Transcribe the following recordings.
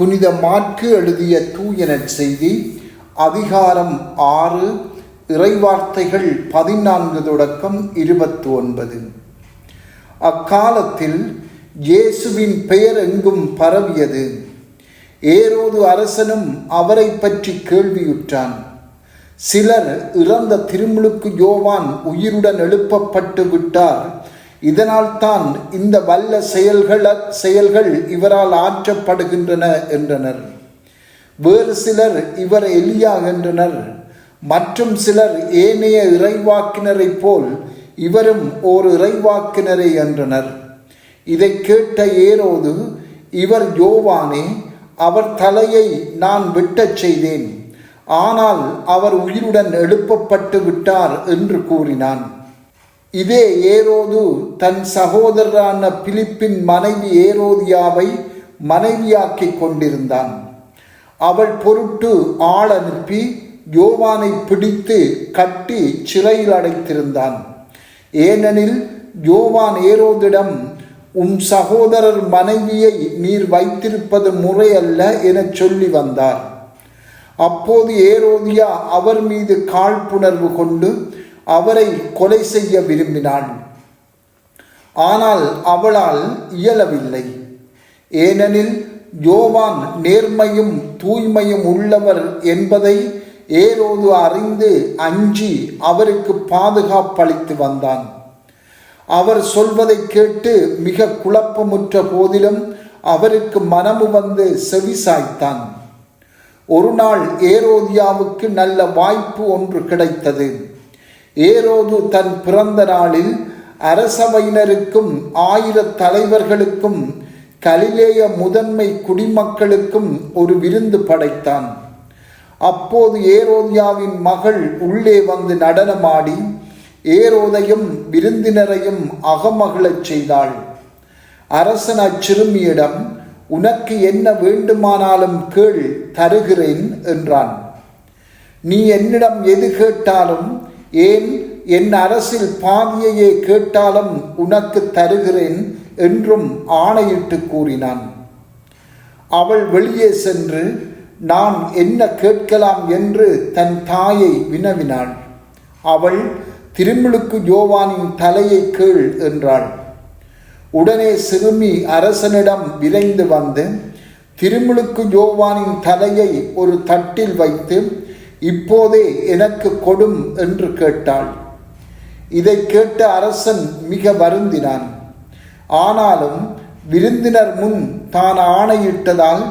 புனித மாற்கு எழுதிய தூயன செய்தி அதிகாரம் ஆறு இறைவார்த்தைகள் பதினான்கு தொடக்கம் இருபத்தி ஒன்பது அக்காலத்தில் இயேசுவின் பெயர் எங்கும் பரவியது. ஏரோது அரசனும் அவரை பற்றி கேள்வியுற்றான். சிலர் இறந்த திருமுழுக்கு யோவான் உயிருடன் எழுப்பப்பட்டு விட்டார். இதனால் தான் இந்த வல்ல செயல்கள செயல்கள் இவரால் ஆற்றப்படுகின்றன என்றனர். வேறு சிலர் இவர் எலியா என்றனர். மற்றும் சிலர் ஏனைய இறைவாக்கினரைப் போல் இவரும் ஓர் இறைவாக்கினரே என்றனர். இதை கேட்ட ஏரோது இவர் யோவானே அவர் தலையை நான் விட்டச் செய்தேன். ஆனால் அவர் உயிருடன் எழுப்பப்பட்டு விட்டார் என்று கூறினான். இதே ஏரோது தன் சகோதரரான பிலிப்பின் மனைவி ஏரோதியாவை மனைவியாக்கிக் கொண்டிருந்தான். அவள் பொருட்டு ஆள் அனுப்பி யோவானை பிடித்து கட்டி சிறையில் அடைத்திருந்தான். ஏனெனில் யோவான் ஏரோதிடம் உம் சகோதரர் மனைவியை நீர் வைத்திருப்பது முறையல்ல என சொல்லி வந்தார். அப்போது ஏரோதியா அவர் மீது காழ்ப்புணர்வு கொண்டு அவரை கொலை செய்ய விரும்பினாள் ஆனால் அவளால் இயலவில்லை. ஏனெனில் யோவான் நேர்மையும் தூய்மையும் உள்ளவர் என்பதை ஏரோது அறிந்து அஞ்சி அவருக்கு பாதுகாப்பளித்து வந்தான். அவர் சொல்வதை கேட்டு மிக குழப்பமுற்ற போதிலும் அவருக்கு மனமு வந்து செவிசாய்த்தான் ஒரு நாள் ஏரோதியாவுக்கு நல்ல வாய்ப்பு ஒன்று கிடைத்தது. ஏரோது தன் பிறந்த நாளில் அரசவையினருக்கும் ஆயிர தலைவர்களுக்கும் கலிலேய முதன்மை குடிமக்களுக்கும் ஒரு விருந்து படைத்தான். அப்போது ஏரோதியாவின் மகள் உள்ளே வந்து நடனமாடி ஏரோதையும் விருந்தினரையும் அகமகிழச் செய்தாள். அரசன் அச்சிறுமியிடம் உனக்கு என்ன வேண்டுமானாலும் கேள் தருகிறேன் என்றான். நீ என்னிடம் எது கேட்டாலும் ஏன் என் அரசில் பாதியையே கேட்டாலும் உனக்கு தருகிறேன் என்றும் ஆணையிட்டு கூறினான். அவள் வெளியே சென்று நான் என்ன கேட்கலாம் என்று தன் தாயை வினவினாள். அவள் திருமுழுக்கு யோவானின் தலையை கீழ் என்றாள். உடனே சிறுமி அரசனிடம் விரைந்து வந்து திருமுழுக்கு யோவானின் தலையை ஒரு தட்டில் வைத்து இப்போதே எனக்கு கொடும் என்று கேட்டாள். இதை கேட்ட அரசன் மிக வருந்தினான். ஆனாலும் விருந்தினர் முன் தான் ஆணையிட்டதால்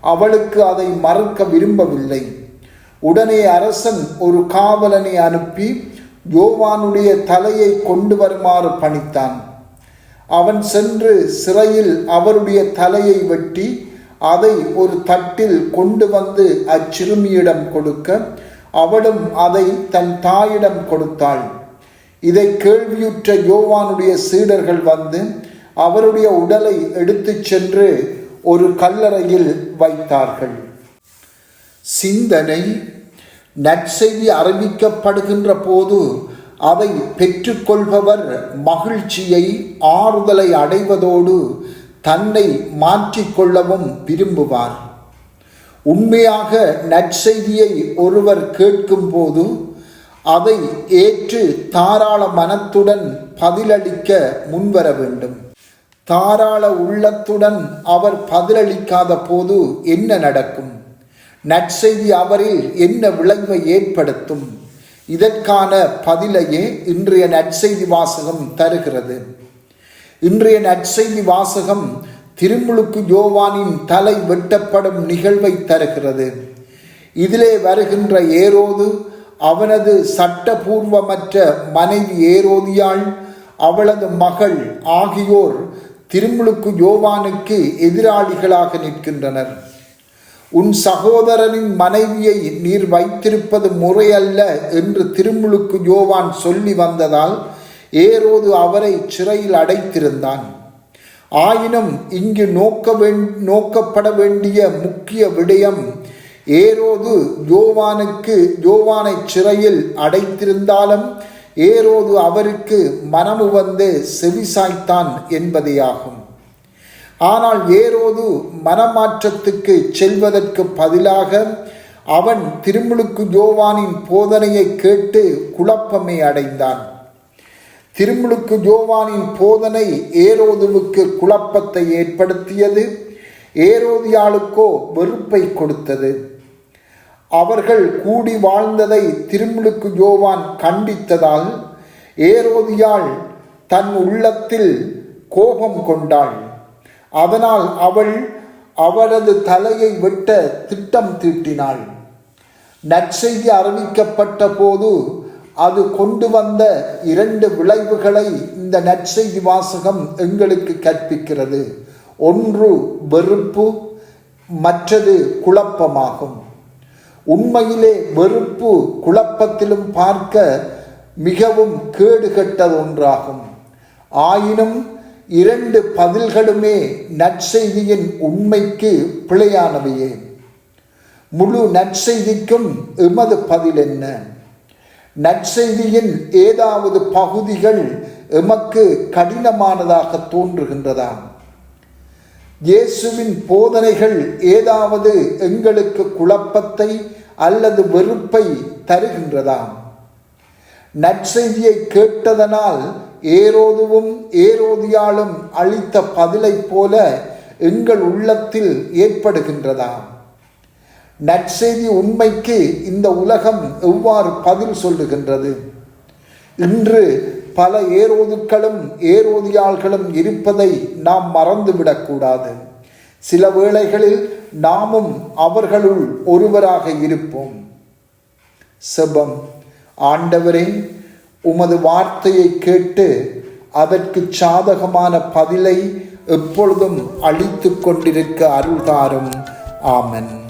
அவளுக்கு அதை மறுக்க விரும்பவில்லை. உடனே அரசன் ஒரு காவலனை அனுப்பி யோவானுடைய தலையை கொண்டு வருமாறு பணித்தான். அவன் சென்று சிறையில் அவருடைய தலையை வெட்டி அதை ஒரு தட்டில் கொண்டு வந்து அச்சிறுமியிடம் கொடுக்க அவளும் அதை தன் தாயிடம் கொடுத்தாள். இதை கேள்வியுற்ற யோவானுடைய சீடர்கள் வந்து அவருடைய உடலை எடுத்துச் சென்று ஒரு கல்லறையில் வைத்தார்கள். சிந்தனை நற்செய்தி அறிவிக்கப்படுகின்ற போது அதை பெற்றுக்கொள்பவர் மகிழ்ச்சியை ஆறுதலை அடைவதோடு தன்னை மாற்றிக்கொள்ளவும் விரும்புவார். உண்மையாக நற்செய்தியை ஒருவர் கேட்கும்போது அதை ஏற்று தாராள மனத்துடன் பதிலளிக்க முன்வர வேண்டும். தாராள உள்ளத்துடன் அவர் பதிலளிக்காத போது என்ன நடக்கும்? நற்செய்தி அவரில் என்ன விளைவை ஏற்படுத்தும்? இதற்கான பதிலையே இன்றைய நற்செய்தி வாசகம் தருகிறது. இன்றைய நற்செய்தி வாசகம் திருமுழுக்கு யோவானின் தலை வெட்டப்படும் நிகழ்வை தருகிறது. இதிலே வருகின்ற ஏரோது அவனது சட்டபூர்வமற்ற மனைவி ஏரோதியாள் அவளது மகள் ஆகியோர் திருமுழுக்கு யோவானுக்கு எதிராளிகளாக நிற்கின்றனர். உன் சகோதரனின் மனைவியை நீர் வைத்திருப்பது முறையல்ல என்று திருமுழுக்கு யோவான் சொல்லி வந்ததால் ஏரோது அவரை சிறையில் அடைத்திருந்தான். ஆயினும் இங்கு நோக்க நோக்கப்பட வேண்டிய முக்கிய விடயம் ஏரோது யோவானுக்கு யோவானை சிறையில் அடைத்திருந்தாலும் ஏரோது அவருக்கு மனமு வந்து செவிசாய்த்தான் என்பதேயாகும். ஆனால் ஏரோது மனமாற்றத்துக்கு செல்வதற்கு பதிலாக அவன் திருமுழுக்கு யோவானின் போதனையை கேட்டு குழப்பமே அடைந்தான். திருமுழுக்கு ஜோவானின் போதனை ஏரோதுவுக்கு குழப்பத்தை ஏற்படுத்தியது. ஏரோதியாளுக்கோ வெறுப்பை கொடுத்தது. அவர்கள் கூடி வாழ்ந்ததை திருமுழுக்கு ஜோவான் கண்டித்ததால் ஏரோதியாள் தன் உள்ளத்தில் கோபம் கொண்டாள். அதனால் அவள் அவரது தலையை வெட்ட திட்டம் தீட்டினாள். நற்செய்தி அறிவிக்கப்பட்ட போது அது கொண்டு வந்த இரண்டு விளைவுகளை இந்த நற்செய்தி வாசகம் எங்களுக்கு கற்பிக்கிறது. ஒன்று வெறுப்பு மற்றது குழப்பமாகும். உண்மையிலே வெறுப்பு குழப்பத்திலும் பார்க்க மிகவும் கேடுகெட்டது ஒன்றாகும். ஆயினும் இரண்டு பதில்களுமே நற்செய்தியின் உண்மைக்கு பிழையானவையே. முழு நற்செய்திக்கும் எமது பதில் என்ன? நற்செய்தியின் ஏதாவது பகுதிகள் எமக்கு கடினமானதாக தோன்றுகின்றதா இயேசுவின் போதனைகள் ஏதாவது எங்களுக்கு குழப்பத்தை அல்லது வெறுப்பை தருகின்றதா நற்செய்தியை கேட்டதனால் ஏரோதுவும் ஏரோதியாலும் அளித்த பதிலைப் போல எங்கள் உள்ளத்தில் ஏற்படுகின்றதா நற்செய்தி உண்மைக்கு இந்த உலகம் எவ்வாறு பதில் சொல்லுகின்றது? இன்று பல ஏரோதுக்களும் ஏரோதியாள்களும் இருப்பதை நாம் மறந்துவிடக்கூடாது சில வேளைகளில் நாமும் அவர்களுள் ஒருவராக இருப்போம். செபம் ஆண்டவரே உமது வார்த்தையை கேட்டு அதற்கு சாதகமான பதிலை எப்பொழுதும் அளித்து கொண்டிருக்க அருள்தாரும். ஆமன்.